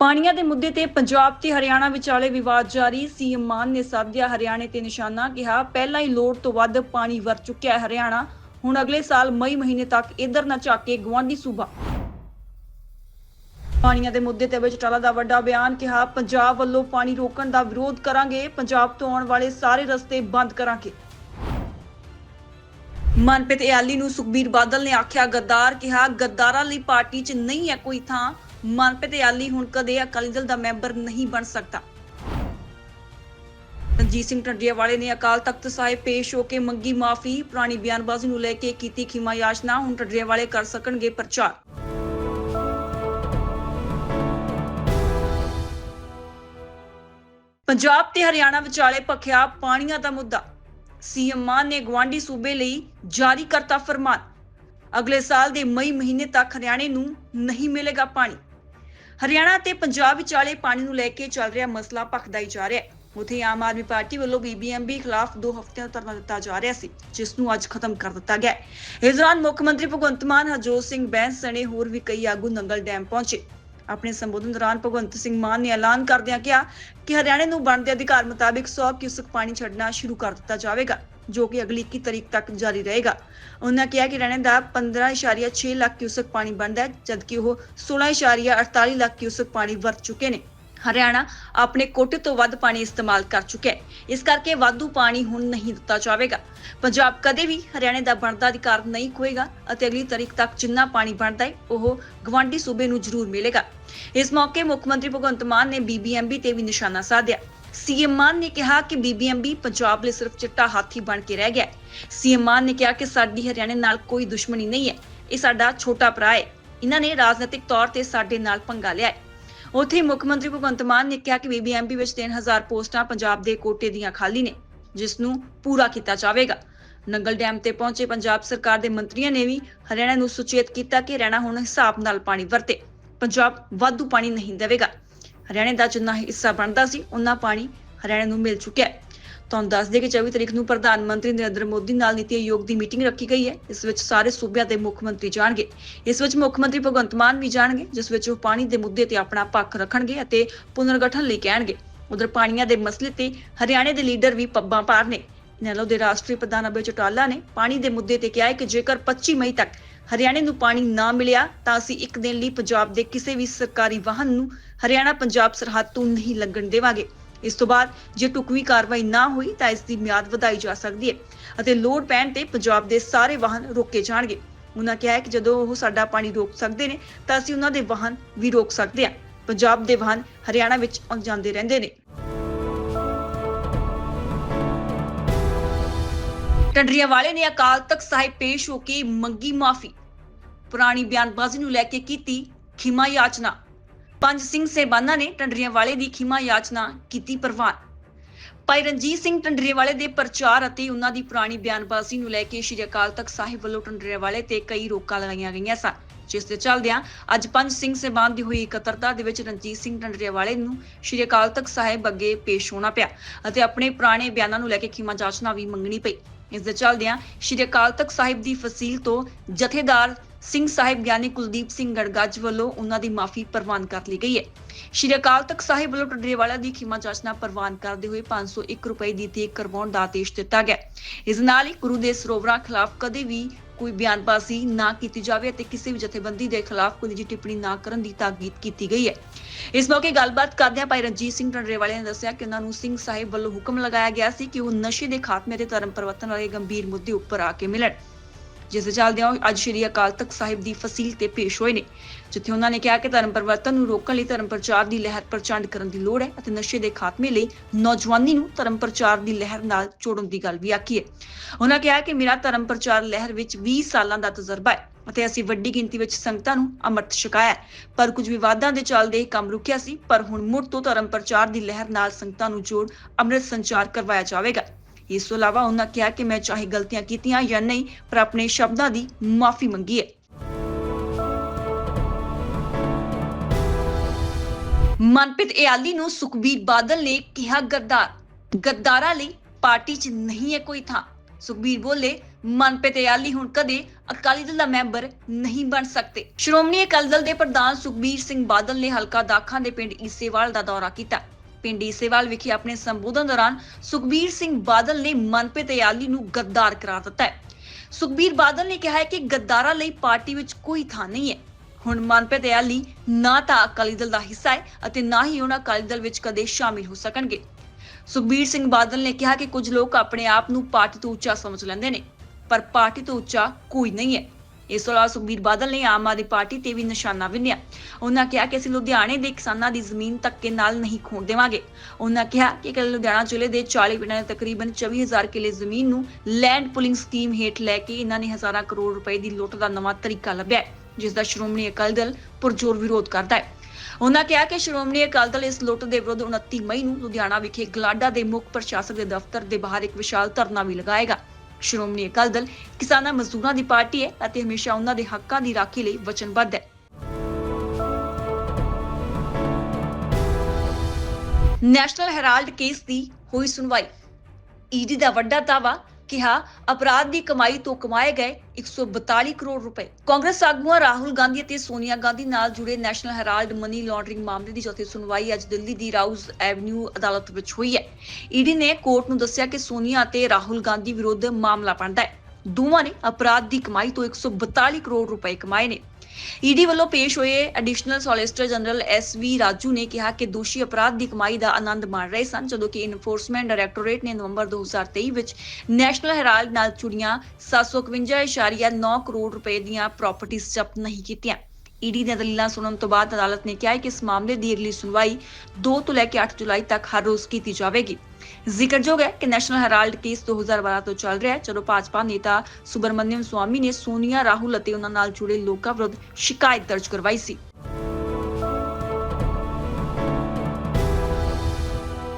ਪਾਣੀਆਂ ਦੇ ਮੁੱਦੇ ਤੇ ਪੰਜਾਬ ਤੇ ਹਰਿਆਣਾ ਵਿਚਾਲੇ ਵਿਵਾਦ ਜਾਰੀ। ਸੀਐਮ ਮਾਨ ਨੇ ਸਾਧਿਆ ਹਰਿਆਣੇ ਤੇ ਨਿਸ਼ਾਨਾ, ਕਿਹਾ ਪਹਿਲਾਂ ਹੀ ਲੋੜ ਤੋਂ ਵੱਧ ਪਾਣੀ ਵਰ ਚੁੱਕਿਆ ਹੈ ਹਰਿਆਣਾ। ਹੁਣ ਅਗਲੇ ਸਾਲ ਮਈ ਮਹੀਨੇ ਤੱਕ ਇਧਰ ਨਾ ਝਾਕੇ ਗਵਾਂਢੀ ਸੂਬਾ। ਪਾਣੀਆਂ ਦੇ ਮੁੱਦੇ ਤੇ ਬਚਟਾਲਾ ਦਾ ਵੱਡਾ ਬਿਆਨ, ਕਿਹਾ ਪੰਜਾਬ ਵੱਲੋਂ ਪਾਣੀ ਰੋਕਣ ਦਾ ਵਿਰੋਧ ਕਰਾਂਗੇ। ਪੰਜਾਬ ਤੋਂ ਆਉਣ ਵਾਲੇ ਸਾਰੇ ਰਸਤੇ ਬੰਦ ਕਰਾਂਗੇ। ਮਨਪ੍ਰੀਤ ਇਆਲੀ ਨੂੰ ਸੁਖਬੀਰ ਬਾਦਲ ਨੇ ਆਖਿਆ, ਗੱਦਾਰ, ਕਿਹਾ, ਗੱਦਾਰਾਂ ਲਈ ਪਾਰਟੀ 'ਚ ਨਹੀਂ ਹੈ ਕੋਈ ਥਾਂ। ਮਨਪ੍ਰੀਤ ਇਆਲੀ ਹੁਣ ਕਦੇ ਅਕਾਲੀ ਦਲ ਦਾ ਮੈਂਬਰ ਨਹੀਂ ਬਣ ਸਕਦਾ। ਰਣਜੀਤ ਸਿੰਘ ਟੰਡੀਆਵਾਲੇ ਨੇ ਅਕਾਲ ਤਖਤ ਸਾਹਿਬ ਪੇਸ਼ ਹੋ ਕੇ ਮੰਗੀ ਮਾਫੀ, ਪੁਰਾਣੀ ਬਿਆਨਬਾਜ਼ੀ ਨੂੰ ਲੈ ਕੇ ਕੀਤੀ ਖਿਮਾ ਯਾਚਨਾ ਹੁਣ ਟੰਡੀਆਵਾਲੇ ਕਰ ਸਕਣਗੇ ਪ੍ਰਚਾਰ। ਪੰਜਾਬ ਤੇ ਹਰਿਆਣਾ ਵਿਚਾਲੇ ਭਖਿਆ ਪਾਣੀਆਂ ਦਾ ਮੁੱਦਾ। ਸੀਐਮ ਮਾਨ ਨੇ ਗਵਾਂਢੀ ਸੂਬੇ ਲਈ ਜਾਰੀ ਕਰਤਾ ਫਰਮਾਨ। ਅਗਲੇ ਸਾਲ ਦੇ ਮਈ ਮਹੀਨੇ ਤੱਕ ਹਰਿਆਣੇ ਨੂੰ ਨਹੀਂ ਮਿਲੇਗਾ ਪਾਣੀ। ਹਰਿਆਣਾ ਤੇ ਪੰਜਾਬ ਵਿਚਾਲੇ ਪਾਣੀ ਨੂੰ ਲੈ ਕੇ ਚੱਲ ਰਿਹਾ ਮਸਲਾ ਭਖਦਾ ਹੀ ਜਾ ਰਿਹਾ ਹੈ। ਉਥੇ ਆਮ ਆਦਮੀ ਪਾਰਟੀ ਵੱਲੋਂ ਬੀਬੀਐਮਬੀ ਖਿਲਾਫ 2 ਹਫ਼ਤਿਆਂ ਤੋਂ ਧਰਨਾ ਦਿੱਤਾ ਜਾ ਰਿਹਾ ਸੀ, ਜਿਸ ਨੂੰ ਅੱਜ ਖਤਮ ਕਰ ਦਿੱਤਾ ਗਿਆ ਇਸ ਦੌਰਾਨ ਮੁੱਖ ਮੰਤਰੀ ਭਗਵੰਤ ਮਾਨ, ਹਰਜੋਤ ਸਿੰਘ ਬੈਂਸ ਸਣੇ ਹੋਰ ਵੀ ਕਈ ਆਗੂ ਨੰਗਲ ਡੈਮ ਪਹੁੰਚੇ। ਆਪਣੇ ਸੰਬੋਧਨ ਦੌਰਾਨ ਭਗਵੰਤ ਸਿੰਘ ਮਾਨ ਨੇ ਐਲਾਨ ਕਰਦਿਆਂ ਕਿਹਾ ਕਿ ਹਰਿਆਣੇ ਨੂੰ ਬਣਦੇ ਅਧਿਕਾਰ ਮੁਤਾਬਿਕ 100 ਕਿਊਸਕ ਪਾਣੀ ਛੱਡਣਾ ਸ਼ੁਰੂ ਕਰ ਦਿੱਤਾ ਜਾਵੇਗਾ, ਜੋ ਕਿ ਅਗਲੀ 21 ਤਰੀਕ ਤੱਕ ਜਾਰੀ ਰਹੇਗਾ। ਉਹਨਾਂ ਕਿਹਾ ਕਿ ਹਰਿਆਣੇ ਦਾ 15.6 ਲੱਖ ਕਿਊਸਕ ਪਾਣੀ ਬਣਦਾ ਹੈ, ਜਦਕਿ ਉਹ 16.48 ਲੱਖ ਕਿਊਸਕ ਪਾਣੀ ਵਰਤ ਚੁੱਕੇ ਨੇ। ਹਰਿਆਣਾ ਆਪਣੇ ਕੋਟੇ ਤੋਂ ਵੱਧ ਪਾਣੀ ਇਸਤੇਮਾਲ ਕਰ ਚੁੱਕਿਆ ਹੈ। ਇਸ ਕਰਕੇ ਵਾਧੂ ਪਾਣੀ ਹੁਣ ਨਹੀਂ ਦਿੱਤਾ ਜਾਵੇਗਾ। ਪੰਜਾਬ ਕਦੇ ਵੀ ਹਰਿਆਣੇ ਦਾ ਬਣਦਾ ਅਧਿਕਾਰ ਨਹੀਂ ਖੋਏਗਾ ਅਤੇ ਅਗਲੀ ਤਾਰੀਖ ਤੱਕ ਜਿੰਨਾ ਪਾਣੀ ਬਣਦਾ ਹੈ, ਉਹ ਗਵਾਂਢੀ ਸੂਬੇ ਨੂੰ ਜ਼ਰੂਰ ਮਿਲੇਗਾ। ਇਸ ਮੌਕੇ ਮੁੱਖ ਮੰਤਰੀ ਭਗਵੰਤ ਮਾਨ ਨੇ ਬੀਬੀਐਮਬੀ ਤੇ ਵੀ ਨਿਸ਼ਾਨਾ ਸਾਧਿਆ। ਸੀਐਮ ਮਾਨ ਨੇ ਕਿਹਾ ਕਿ ਬੀਬੀਐਮਬੀ ਪੰਜਾਬ ਲਈ ਸਿਰਫ ਚਿੱਟਾ ਹਾਥੀ ਬਣ ਕੇ ਰਹਿ ਗਿਆ ਹੈ। ਸੀਐਮ ਮਾਨ ਨੇ ਕਿਹਾ ਕਿ ਸਾਡੀ ਹਰਿਆਣੇ ਨਾਲ ਕੋਈ ਦੁਸ਼ਮਣੀ ਨਹੀਂ ਹੈ। ਇਹ ਸਾਡਾ ਛੋਟਾ ਭਰਾ ਹੈ। ਇਹਨਾਂ ਨੇ ਰਾਜਨੀਤਿਕ ਤੌਰ ਤੇ ਸਾਡੇ ਨਾਲ ਪੰਗਾ ਲਿਆ ਹੈ। ਉੱਥੇ ਮੁੱਖ ਮੰਤਰੀ ਭਗਵੰਤ ਮਾਨ ਨੇ ਕਿਹਾ ਕਿ ਬੀਬੀਐਮਬੀ ਵਿੱਚ 3000 ਪੋਸਟਾਂ ਪੰਜਾਬ ਦੇ ਕੋਟੇ ਦੀਆਂ ਖਾਲੀ ਨੇ, ਜਿਸ ਨੂੰ ਪੂਰਾ ਕੀਤਾ ਜਾਵੇਗਾ। ਨੰਗਲ ਡੈਮ ਤੇ ਪਹੁੰਚੇ ਪੰਜਾਬ ਸਰਕਾਰ ਦੇ ਮੰਤਰੀਆਂ ਨੇ ਵੀ ਹਰਿਆਣਾ ਨੂੰ ਸੁਚੇਤ ਕੀਤਾ ਕਿ ਹਰਿਆਣਾ ਹੁਣ ਹਿਸਾਬ ਨਾਲ ਪਾਣੀ ਵਰਤੇ। ਪੰਜਾਬ ਵਾਧੂ ਪਾਣੀ ਨਹੀਂ ਦੇਵੇਗਾ। ਹਰਿਆਣੇ ਦਾ ਜਿੰਨਾ ਹਿੱਸਾ ਬਣਦਾ ਸੀ ਉਨਾ ਪਾਣੀ ਹਰਿਆਣੇ ਨੂੰ ਮਿਲ ਚੁੱਕਿਆ ਹੈ। ਤੁਹਾਨੂੰ ਦੱਸ ਦੇ ਕਿ 24 ਤਰੀਕ ਨੂੰ ਪ੍ਰਧਾਨ ਮੰਤਰੀ ਨਰਿੰਦਰ ਮੋਦੀ ਨਾਲ ਨੀਤੀ ਆਯੋਗ ਦੀ ਮੀਟਿੰਗ ਰੱਖੀ ਗਈ ਹੈ, ਇਸ ਵਿੱਚ ਸਾਰੇ ਸੂਬਿਆਂ ਦੇ ਮੁੱਖ ਮੰਤਰੀ ਜਾਣਗੇ। ਇਸ ਵਿੱਚ ਮੁੱਖ ਮੰਤਰੀ ਭਗਵੰਤ ਮਾਨ ਵੀ ਜਾਣਗੇ, ਜਿਸ ਵਿੱਚ ਉਹ ਪਾਣੀ ਦੇ ਮੁੱਦੇ ਤੇ ਆਪਣਾ ਪੱਖ ਰੱਖਣਗੇ ਅਤੇ ਪੁਨਰਗਠਨ ਲਈ ਕਹਿਣਗੇ। ਉਧਰ ਪਾਣੀਆਂ ਦੇ ਮਸਲੇ ਤੇ ਹਰਿਆਣੇ ਦੇ ਲੀਡਰ ਵੀ ਪੱਬਾਂ ਪਾਰ ਨੇ। ਨੈਲੋ ਦੇ ਰਾਸ਼ਟਰੀ ਪ੍ਰਧਾਨ ਅਭੈ ਚੌਟਾਲਾ ਨੇ ਪਾਣੀ ਦੇ ਮੁੱਦੇ ਤੇ ਕਿਹਾ ਹੈ ਕਿ ਜੇਕਰ 25 ਮਈ ਤੱਕ ਹਰਿਆਣੇ ਨੂੰ ਪਾਣੀ ਨਾ ਮਿਲਿਆ, ਤਾਂ ਅਸੀਂ ਇੱਕ ਦਿਨ ਲਈ ਪੰਜਾਬ ਦੇ ਕਿਸੇ ਵੀ ਸਰਕਾਰੀ ਵਾਹਨ ਨੂੰ ਹਰਿਆਣਾ ਪੰਜਾਬ ਸਰਹੱਦ ਤੋਂ ਨਹੀਂ ਲੱਗਣ ਦੇਵਾਂਗੇ। ਇਸ ਤੋਂ ਬਾਅਦ ਜੇ ਟੁਕਵੀ ਕਾਰਵਾਈ ਨਾ ਹੋਈ ਤਾਂ ਇਸ ਦੀ ਮਿਆਦ ਵਧਾਈ ਜਾ ਸਕਦੀ ਹੈ ਅਤੇ ਲੋਡ ਪੈਣ ਤੇ ਪੰਜਾਬ ਦੇ ਸਾਰੇ ਵਾਹਨ ਰੋਕੇ ਜਾਣਗੇ। ਉਹਨਾਂ ਕਿਹਾ ਹੈ ਕਿ ਜਦੋਂ ਉਹ ਸਾਡਾ ਪਾਣੀ ਰੋਕ ਸਕਦੇ ਨੇ ਤਾਂ ਅਸੀਂ ਉਹਨਾਂ ਦੇ ਵਾਹਨ ਵੀ ਰੋਕ ਸਕਦੇ ਹਾਂ। ਪੰਜਾਬ ਦੇ ਵਾਹਨ ਹਰਿਆਣਾ ਵਿੱਚ ਆਉਂ ਜਾਂਦੇ ਰਹਿੰਦੇ ਨੇ। ਟੰਡਰੀਆਂ ਵਾਲੇ ਨੇ ਅਕਾਲ ਤਖਤ ਸਾਹਿਬ ਪੇਸ਼ ਹੋ ਕੇ ਮੰਗੀ ਮਾਫੀ। ਪੁਰਾਣੀ ਬਿਆਨਬਾਜ਼ੀ ਨੂੰ ਲੈ ਕੇ ਕੀਤੀ ਖਿਮਾ ਯਾਚਨਾ। ਪੰਜ ਸਿੰਘ ਸੇਬਾਨਾ ਨੇ ਟੰਡਰੀਆਂ ਦੀ ਖਿਮਾ ਯਾਚਨਾ ਕੀਤੀ ਪ੍ਰਵਾਨ ਭਾਈ ਰਣਜੀਤ ਸਿੰਘ ਟੰਡਰੀਆਂ ਦੇ ਪ੍ਰਚਾਰ ਅਤੇ ਉਹਨਾਂ ਦੀ ਪੁਰਾਣੀ ਬਿਆਨਬਾਜ਼ੀ ਨੂੰ ਲੈ ਕੇ ਸ਼੍ਰੀ ਅਕਾਲ ਤਖਤ ਸਾਹਿਬ ਵੱਲੋਂ ਟੰਡਰੀਆਂ ਤੇ ਕਈ ਰੋਕਾਂ ਲਗਾਈਆਂ ਗਈਆਂ ਸਨ। ਜਿਸ ਦੇ ਚੱਲਦਿਆਂ ਅੱਜ ਪੰਜ ਸਿੰਘ ਸੇਬਾਨ ਦੀ ਹੋਈ ਇਕੱਤਰਤਾ ਦੇ ਵਿੱਚ ਰਣਜੀਤ ਸਿੰਘ ਟੰਡਰੀਆਵਾਲੇ ਨੂੰ ਸ਼੍ਰੀ ਅਕਾਲ ਤਖਤ ਸਾਹਿਬ ਅੱਗੇ ਪੇਸ਼ ਹੋਣਾ ਪਿਆ ਅਤੇ ਆਪਣੇ ਪੁਰਾਣੇ ਬਿਆਨਾਂ ਨੂੰ ਲੈ ਕੇ ਖਿਮਾ ਯਾਚਨਾ ਵੀ ਮੰਗਣੀ ਪਈ। ਇਸ ਦੇ ਚੱਲਦਿਆਂ ਸ਼੍ਰੀ ਅਕਾਲ ਤਖਤ ਸਾਹਿਬ ਦੀ ਫਸੀਲ ਤੋਂ ਜਥੇਦਾਰ ਸਿੰਘ ਸਾਹਿਬ ਗਿਆਨੀ ਕੁਲਦੀਪ ਸਿੰਘ ਗੜਗੱਜ ਵੱਲੋਂ ਉਹਨਾਂ ਦੀ ਮਾਫੀ ਪ੍ਰਵਾਨ ਕਰ ਲਈ ਗਈ ਹੈ। ਸ਼੍ਰੀ ਅਕਾਲ ਤਖਤ ਸਾਹਿਬ ਵੱਲੋਂ ਟੱਡਰੇਵਾਲਾ ਦੀ ਖਿਮਾ ਜਾਚਨਾ ਪ੍ਰਵਾਨ ਕਰਦੇ ਹੋਏ 501 ਰੁਪਏ ਦੀ ਤੇ ਕਰਵਾਉਣ ਦਾ ਆਦੇਸ਼ ਦਿੱਤਾ ਗਿਆ। ਇਸ ਨਾਲ ਹੀ ਗੁਰੂ ਦੇ ਸਰੋਵਰਾਂ ਖਿਲਾਫ ਕਦੇ ਵੀ ਕੋਈ ਬਿਆਨਬਾਜ਼ੀ ਨਾ ਕੀਤੀ ਜਾਵੇ ਅਤੇ ਕਿਸੇ ਵੀ ਜਥੇਬੰਦੀ ਦੇ ਖਿਲਾਫ ਕੋਈ ਨਿੱਜੀ ਟਿੱਪਣੀ ਨਾ ਕਰਨ ਦੀ ਤਾਕੀਦ ਕੀਤੀ ਗਈ ਹੈ। ਇਸ ਮੌਕੇ ਗੱਲਬਾਤ ਕਰਦਿਆਂ ਭਾਈ ਰਣਜੀਤ ਸਿੰਘ ਟੰਡਰੇਵਾਲੇ ਨੇ ਦੱਸਿਆ ਕਿ ਉਹਨਾਂ ਨੂੰ ਸਿੰਘ ਸਾਹਿਬ ਵੱਲੋਂ ਹੁਕਮ ਲਗਾਇਆ ਗਿਆ ਸੀ ਕਿ ਉਹ ਨਸ਼ੇ ਦੇ ਖਾਤਮੇ ਅਤੇ ਧਰਮ ਪਰਿਵਰਤਨ ਵਾਲੇ ਗੰਭੀਰ ਮੁੱਦੇ ਉੱਪਰ ਆ ਕੇ ਮਿਲਣ। ਜਿਸ ਦੇ ਚੱਲਦਿਆਂ ਉਹ ਅੱਜ ਸ਼੍ਰੀ ਅਕਾਲ ਤਖਤ ਸਾਹਿਬ ਦੀ ਫਸੀਲ ਤੇ ਪੇਸ਼ ਹੋਏ ਨੇ, ਜਿੱਥੇ ਉਹਨਾਂ ਨੇ ਕਿਹਾ ਕਿ ਧਰਮ ਪਰਿਵਰਤਨ ਨੂੰ ਰੋਕਣ ਲਈ ਧਰਮ ਪ੍ਰਚਾਰ ਦੀ ਲਹਿਰ ਪ੍ਰਚੰਡ ਕਰਨ ਦੀ ਲੋੜ ਹੈ ਅਤੇ ਨਸ਼ੇ ਦੇ ਖਾਤਮੇ ਲਈ ਨੌਜਵਾਨੀ ਨੂੰ ਧਰਮ ਪ੍ਰਚਾਰ ਦੀ ਲਹਿਰ ਨਾਲ ਜੋੜਨ ਦੀ ਗੱਲ ਵੀ ਆਖੀ ਹੈ। ਉਹਨਾਂ ਕਿਹਾ ਕਿ ਮੇਰਾ ਧਰਮ ਪ੍ਰਚਾਰ ਲਹਿਰ ਵਿੱਚ 20 ਸਾਲਾਂ ਦਾ ਤਜਰਬਾ ਹੈ ਅਤੇ ਅਸੀਂ ਵੱਡੀ ਗਿਣਤੀ ਵਿੱਚ ਸੰਗਤਾਂ ਨੂੰ ਅੰਮ੍ਰਿਤ ਛਕਾਇਆ ਪਰ ਕੁਝ ਵਿਵਾਦਾਂ ਦੇ ਚੱਲਦੇ ਇਹ ਕੰਮ ਰੁਕਿਆ ਸੀ, ਪਰ ਹੁਣ ਮੁੜ ਤੋਂ ਧਰਮ ਪ੍ਰਚਾਰ ਦੀ ਲਹਿਰ ਨਾਲ ਸੰਗਤਾਂ ਨੂੰ ਜੋੜ ਅੰਮ੍ਰਿਤ ਸੰਚਾਰ ਕਰਵਾਇਆ ਜਾਵੇਗਾ। ਇਸ ਤੋਂ ਇਲਾਵਾ ਉਹਨਾਂ ਕਿਹਾ ਕਿ ਮੈਂ ਚਾਹੇ ਗਲਤੀਆਂ ਕੀਤੀਆਂ ਜਾਂ ਨਹੀਂ, ਪਰ ਆਪਣੇ ਸ਼ਬਦਾਂ ਦੀ ਮਾਫੀ ਮੰਗੀ ਹੈ। ਮਨਪ੍ਰੀਤ ਇਆਲੀ ਨੂੰ ਸੁਖਬੀਰ ਬਾਦਲ ਨੇ ਕਿਹਾ ਗੱਦਾਰ। ਗੱਦਾਰਾਂ ਲਈ ਪਾਰਟੀ 'ਚ ਨਹੀਂ ਹੈ ਕੋਈ ਥਾਂ। ਸੁਖਬੀਰ ਬੋਲੇ, ਮਨਪ੍ਰੀਤ ਇਆਲੀ ਹੁਣ ਕਦੇ ਅਕਾਲੀ ਦਲ ਦਾ ਮੈਂਬਰ ਨਹੀਂ ਬਣ ਸਕਦੇ। ਸ਼੍ਰੋਮਣੀ ਅਕਾਲੀ ਦਲ ਦੇ ਪ੍ਰਧਾਨ ਸੁਖਬੀਰ ਸਿੰਘ ਬਾਦਲ ਨੇ ਹਲਕਾ ਦਾਖਾਂ ਦੇ ਪਿੰਡ ਈਸੇਵਾਲ ਦਾ ਦੌਰਾ ਕੀਤਾ। ਪਿੰਡ ਈਸੇਵਾਲ ਵਿਖੇ ਆਪਣੇ ਸੰਬੋਧਨ ਦੌਰਾਨ ਸੁਖਬੀਰ ਸਿੰਘ ਬਾਦਲ ਨੇ ਮਨਪ੍ਰੀਤ ਇਆਲੀ ਨੂੰ ਗੱਦਾਰ ਕਰਾਰ ਦਿੱਤਾ ਹੈ। ਸੁਖਬੀਰ ਬਾਦਲ ਨੇ ਕਿਹਾ ਹੈ ਕਿ ਗੱਦਾਰਾਂ ਲਈ ਪਾਰਟੀ ਵਿੱਚ ਕੋਈ ਥਾਂ ਨਹੀਂ ਹੈ। ਹੁਣ ਮਨਪ੍ਰੀਤ ਇਆਲੀ ਨਾ ਤਾਂ ਅਕਾਲੀ ਦਲ ਦਾ ਹਿੱਸਾ ਹੈ ਅਤੇ ਨਾ ਹੀ ਉਹਨਾਂ ਅਕਾਲੀ ਦਲ ਵਿੱਚ ਕਦੇ ਸ਼ਾਮਿਲ ਹੋ ਸਕਣਗੇ। ਸੁਖਬੀਰ ਸਿੰਘ ਬਾਦਲ ਨੇ ਕਿਹਾ ਕਿ ਕੁਝ ਲੋਕ ਆਪਣੇ ਆਪ ਨੂੰ ਪਾਰਟੀ ਤੋਂ ਉੱਚਾ ਸਮਝ ਲੈਂਦੇ ਨੇ, ਪਰ ਪਾਰਟੀ ਤੋਂ ਉੱਚਾ ਕੋਈ ਨਹੀਂ ਹੈ। ਇਸ ਤੋਂ ਇਲਾਵਾ ਸੁਖਬੀਰ ਬਾਦਲ ਨੇ ਆਮ ਆਦਮੀ ਪਾਰਟੀ ਤੇ ਵੀ ਨਿਸ਼ਾਨਾ ਵਿੰਨਿਆ। ਉਹਨਾਂ ਕਿਹਾ ਕਿ ਅਸੀਂ ਲੁਧਿਆਣੇ ਦੇ ਕਿਸਾਨਾਂ ਦੀ ਜ਼ਮੀਨ ਧੱਕੇ ਨਾਲ ਨਹੀਂ ਖੋਣ ਦੇਵਾਂਗੇ। ਉਹਨਾਂ ਕਿਹਾ ਕਿ ਕੱਲ੍ਹ ਲੁਧਿਆਣਾ ਜ਼ਿਲ੍ਹੇ ਦੇ 40 ਪਿੰਡਾਂ ਦੇ ਤਕਰੀਬਨ 24000 ਕਿਲੇ ਜ਼ਮੀਨ ਨੂੰ ਲੈਂਡ ਪੁਲਿੰਗ ਸਕੀਮ ਹੇਠ ਲੈ ਕੇ ਇਹਨਾਂ ਨੇ ਹਜ਼ਾਰਾਂ ਕਰੋੜ ਰੁਪਏ ਦੀ ਲੁੱਟ ਦਾ ਨਵਾਂ ਤਰੀਕਾ ਲੱਭਿਆ ਹੈ, ਜਿਸ ਦਾ ਸ਼੍ਰੋਮਣੀ ਅਕਾਲੀ ਦਲ ਪੁਰਜੋਰ ਵਿਰੋਧ ਕਰਦਾ ਹੈ। ਉਹਨਾਂ ਕਿਹਾ ਕਿ ਸ਼੍ਰੋਮਣੀ ਅਕਾਲੀ ਦਲ ਇਸ ਲੁੱਟ ਦੇ ਵਿਰੁੱਧ 29 ਮਈ ਨੂੰ ਲੁਧਿਆਣਾ ਵਿਖੇ ਗਲਾਡਾ ਦੇ ਮੁੱਖ ਪ੍ਰਸ਼ਾਸਕ ਦੇ ਦਫ਼ਤਰ ਦੇ ਬਾਹਰ ਇੱਕ ਵਿਸ਼ਾਲ ਧਰਨਾ ਵੀ ਲਗਾਏਗਾ। ਸ਼੍ਰੋਮਣੀ ਅਕਾਲੀ ਦਲ ਕਿਸਾਨਾਂ ਮਜ਼ਦੂਰਾਂ ਦੀ ਪਾਰਟੀ ਹੈ ਅਤੇ ਹਮੇਸ਼ਾ ਉਹਨਾਂ ਦੇ ਹੱਕਾਂ ਦੀ ਰਾਖੀ ਲਈ ਵਚਨਬੱਧ ਹੈ। ਨੈਸ਼ਨਲ ਹੈਰਾਲਡ ਕੇਸ ਦੀ ਹੋਈ ਸੁਣਵਾਈ। ਈਡੀ ਦਾ ਵੱਡਾ ਦਾਵਾ ਕਿਹਾ, ਅਪਰਾਧ ਦੀ ਕਮਾਈ ਤੋਂ ਕਮਾਏ ਗਏ 142 ਕਰੋੜ ਰੁਪਏ। ਕਾਂਗਰਸ ਆਗੂਆਂ ਰਾਹੁਲ ਗਾਂਧੀ ਅਤੇ ਸੋਨੀਆ ਗਾਂਧੀ ਨਾਲ ਜੁੜੇ ਨੈਸ਼ਨਲ ਹੈਰਾਲਡ ਮਨੀ ਲਾਂਡਰਿੰਗ ਮਾਮਲੇ ਦੀ ਚੌਥੀ ਸੁਣਵਾਈ ਅੱਜ ਦਿੱਲੀ ਦੀ ਰਾਊਜ਼ ਐਵਨਿਊ ਅਦਾਲਤ ਵਿੱਚ ਹੋਈ ਹੈ। ਈਡੀ ਨੇ ਕੋਰਟ ਨੂੰ ਦੱਸਿਆ ਕਿ ਸੋਨੀਆ ਅਤੇ ਰਾਹੁਲ ਗਾਂਧੀ ਵਿਰੁੱਧ ਮਾਮਲਾ ਬਣਦਾ ਹੈ। ਦੋਵਾਂ ਨੇ ਅਪਰਾਧ ਦੀ ਕਮਾਈ ਤੋਂ 142 ਕਰੋੜ ਰੁਪਏ ਕਮਾਏ ਨੇ। ਈਡੀ ਵੱਲੋਂ ਪੇਸ਼ ਹੋਏ additional solicitor general S V Raju ਨੇ ਕਿਹਾ ਕਿ ਦੋਸ਼ੀ ਅਪਰਾਧ ਦੀ ਕਮਾਈ ਦਾ ਆਨੰਦ ਮਾਣ ਰਹੇ ਸਨ, ਜਦੋਂ ਕਿ ਇਨਫੋਰਸਮੈਂਟ ਡਾਇਰੈਕਟੋਰੇਟ ਨੇ ਨਵੰਬਰ 2023 ਵਿੱਚ ਨੈਸ਼ਨਲ ਹੈਰਾਲਡ ਨਾਲ ਜੁੜੀਆਂ 751.9 ਕਰੋੜ ਰੁਪਏ ਦੀਆਂ ਪ੍ਰਾਪਰਟੀਆਂ ਜ਼ਬਤ ਨਹੀਂ ਕੀਤੀਆਂ। ਈਡੀ ਦੀਆਂ ਦਲੀਲਾਂ ਸੁਣਨ ਤੋਂ ਬਾਅਦ ਅਦਾਲਤ ਨੇ ਕਿਹਾ ਕਿ ਇਸ ਮਾਮਲੇ ਦੀ ਅਗਲੀ ਸੁਣਵਾਈ 2 ਤੋਂ ਲੈ ਕੇ 8 ਜੁਲਾਈ ਤੱਕ ਹਰ ਰੋਜ਼ ਕੀਤੀ ਜਾਵੇਗੀ। ਜ਼ਿਕਰਯੋਗ ਹੈ ਕਿ ਨੈਸ਼ਨਲ ਹੈਰਾਲਡ ਕੇਸ 2012 ਤੋਂ ਚੱਲ ਰਿਹਾ ਹੈ, ਜਦੋਂ ਭਾਜਪਾ ਨੇਤਾ ਸੁਬਰਮਨਿਅਮ ਸਵਾਮੀ ਨੇ ਸੋਨੀਆ, ਰਾਹੁਲ ਅਤੇ ਉਹਨਾਂ ਨਾਲ ਜੁੜੇ ਲੋਕਾਂ ਵਿਰੁੱਧ ਸ਼ਿਕਾਇਤ ਦਰਜ ਕਰਵਾਈ ਸੀ।